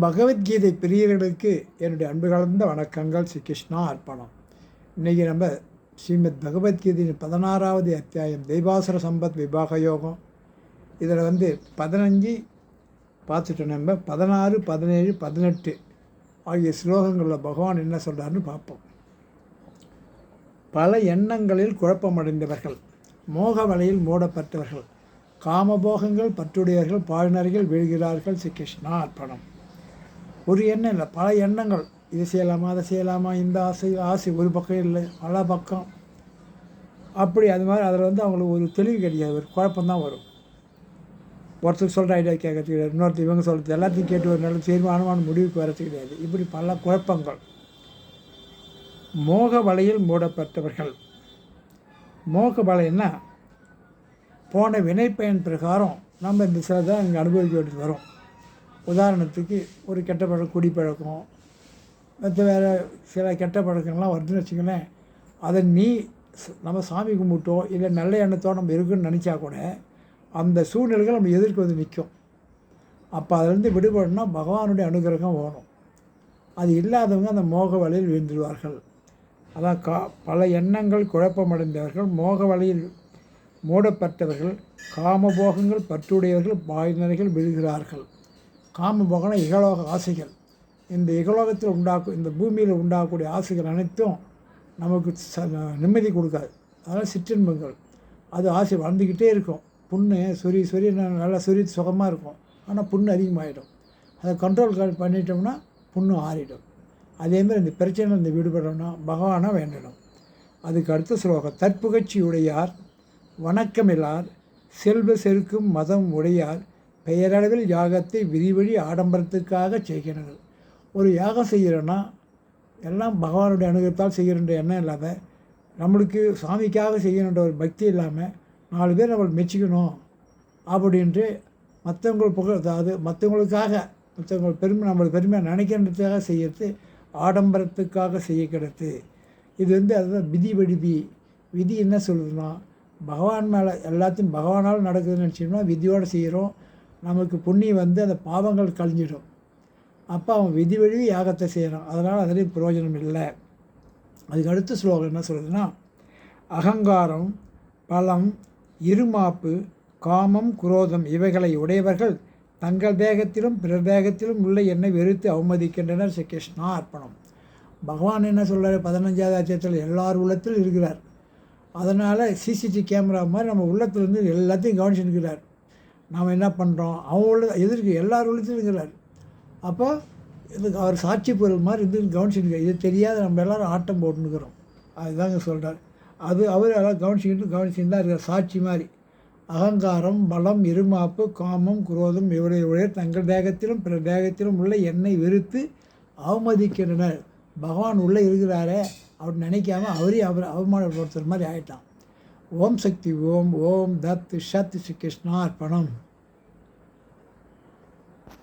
பகவத்கீதை பிரியர்களுக்கு என்னுடைய அன்பு கலந்த வணக்கங்கள் ஸ்ரீ கிருஷ்ணா அர்ப்பணம். இன்றைக்கி நம்ம ஸ்ரீமத் பகவத்கீதையின் பதினாறாவது அத்தியாயம் தெய்வாசுர சம்பத் விபாக யோகம். இதில் வந்து பதினஞ்சு பார்த்துட்டோம் நம்ம பதினாறு பதினேழு பதினெட்டு ஆகிய ஸ்லோகங்களில் பகவான் என்ன சொல்கிறாருன்னு பார்ப்போம். பல எண்ணங்களில் குழப்பமடைந்தவர்கள் மோக வலையில் மூடப்பட்டவர்கள் காமபோகங்கள் பற்றுடையவர்கள் பாழ்நர்கள் வீழ்கிறார்கள் ஸ்ரீ கிருஷ்ணா அர்ப்பணம். ஒரு எண்ணம் இல்லை. பல எண்ணங்கள். இது செய்யலாமா அதை செய்யலாமா இந்த ஆசை ஆசை ஒரு பக்கம் இல்லை. பல பக்கம். அப்படி அது மாதிரி அதில் வந்து அவங்களுக்கு ஒரு தெளிவு கிடையாது ஒரு குழப்பம்தான் வரும். ஒருத்தர் சொல்கிற ஐடியா கேட்கறது கிடையாது. இன்னொருத்தர் இவங்க சொல்கிறது எல்லாத்தையும் கேட்டு ஒரு நல்ல தீர்மானமான முடிவுக்கு வரது கிடையாது. இப்படி பல குழப்பங்கள். மோக வலையில் மூடப்பட்டவர்கள். மோக வலைன்னா போன வினைப்பயன் பிரகாரம் நம்ம இந்த சில தான் இங்கே அனுபவிக்க வேண்டியது வரும். உதாரணத்துக்கு ஒரு கெட்ட பழக்கம் குடிப்பழக்கம் மற்ற வேறு சில கெட்ட பழக்கங்கள்லாம் வருதுன்னு வச்சுங்களேன் அதை நீ நம்ம சாமி கும்பிட்டோ இல்லை நல்ல எண்ணத்தோடு நம்ம இருக்குன்னு நினச்சா கூட அந்த சூழ்நிலைகள் நம்ம எதிர்க்கு வந்து நிற்கும் அப்போ அதுலேருந்து விடுபடணும்னா பகவானுடைய அனுகிரகம் வேணும். அது இல்லாதவங்க அந்த மோக வலையில் விழுந்துடுவார்கள் அதான் கா பல எண்ணங்கள் குழப்பமடைந்தவர்கள் மோக வலையில் மூடப்பட்டவர்கள் காமபோகங்கள் பற்றுடையவர்கள் பாய்நரைகள் விழுகிறார்கள். காமபோகன இகலோக ஆசைகள். இந்த இகலோகத்தில் உண்டாக்கும் இந்த பூமியில் உண்டாகக்கூடிய ஆசைகள் அனைத்தும் நமக்கு ச நிம்மதி கொடுக்காது. அதனால் சிற்றின்பங்கள். அது ஆசை வளர்ந்துக்கிட்டே இருக்கும். புண்ணு சொறி சொறி நல்லா சொறி சுகமாக இருக்கும். ஆனால் புண்ணு அதிகமாகிடும் அதை கண்ட்ரோல் பண்ணிட்டோம்னா புண்ணு ஆறிடும். அதேமாதிரி இந்த பிரச்சனை இந்த விடுபடணும்னா பகவானை வேண்டணும். அதுக்கு அடுத்த ஸ்லோகம் தற்புகழ்ச்சியுடையார் வணக்கமில்லார் செல்வ செருக்கும் மதம் உடையார் பெயரளவில் யாகத்தை விதிவழி ஆடம்பரத்துக்காக செய்கிறார்கள். ஒரு யாகம் செய்கிறோன்னா எல்லாம் பகவானுடைய அனுகிரகத்தால் செய்கிறன்ற எண்ணம் இல்லாத நம்மளுக்கு சாமிக்காக செய்யணுன்ற ஒரு பக்தி இல்லாமல் நாலு பேர் நம்மளை மெச்சிக்கணும் அப்படின்ட்டு மற்றவங்க புகழ் அதாவது மற்றவங்களுக்காக மற்றவங்க பெருமை நம்மளுக்கு பெருமையாக நினைக்கின்றதுக்காக செய்யறது ஆடம்பரத்துக்காக செய்யக்கிறது இது வந்து அதுதான் விதி வடிவி. விதி என்ன சொல்லுதுன்னா பகவான் மேலே எல்லாத்தையும் பகவானால் நடக்குதுன்னு நினச்சோம்னா விதியோடு செய்கிறோம். நமக்கு புண்ணியம் வந்து அந்த பாவங்கள் கழிஞ்சிடும். அப்போ அவன் விதி வழி யாகத்தை செய்கிறான் அதனால் அதுலேயும் பிரயோஜனம் இல்லை. அதுக்கு அடுத்த ஸ்லோகம் என்ன சொல்கிறதுன்னா அகங்காரம் பலம் இருமாப்பு காமம் குரோதம் இவைகளை உடையவர்கள் தங்கள் தேகத்திலும் பிறர் தேகத்திலும் உள்ள என்னை வெறுத்து அவமதிக்கின்றனர் ஸ்ரீ கிருஷ்ணா அர்ப்பணம். பகவான் என்ன சொல்கிறார் பதினஞ்சாவது அத்தியத்தில் எல்லார் உள்ளத்திலும் இருக்கிறார். அதனால் சிசிடி கேமரா மாதிரி நம்ம உள்ளத்துலேருந்து எல்லாத்தையும் கவனிச்சுருக்கிறார் நாம் என்ன பண்ணுறோம்? அவங்கள எதிர்க்கு எல்லார் உள்ளத்தையும் இருக்கிறார். அப்போ இதுக்கு அவர் சாட்சி பொருள் மாதிரி இருந்து கவனிச்சுருக்கார் இது தெரியாத நம்ம எல்லோரும் ஆட்டம் போட்டுனுக்கிறோம் அதுதாங்க சொல்கிறார் அது அவர் எல்லாம் கவனிச்சுக்கிட்டு கவனிச்சுட்டு தான் இருக்கார். சாட்சி மாதிரி. அகங்காரம் பலம் இருமாப்பு காமம் குரோதம் இவருடைய தங்கள் தேகத்திலும் பிற தேகத்திலும் உள்ள எண்ணெய் வெறுத்து அவமதிக்கின்றனர். பகவான் உள்ளே இருக்கிறாரே அவர் நினைக்காம அவரையும் அவர் அவமானப்படுத்துகிற மாதிரி ஆயிட்டான். ஓம் சக்தி ஓம் ஓம் தத் சத் ஸ்ரீ கிருஷ்ணா அர்ப்பணம்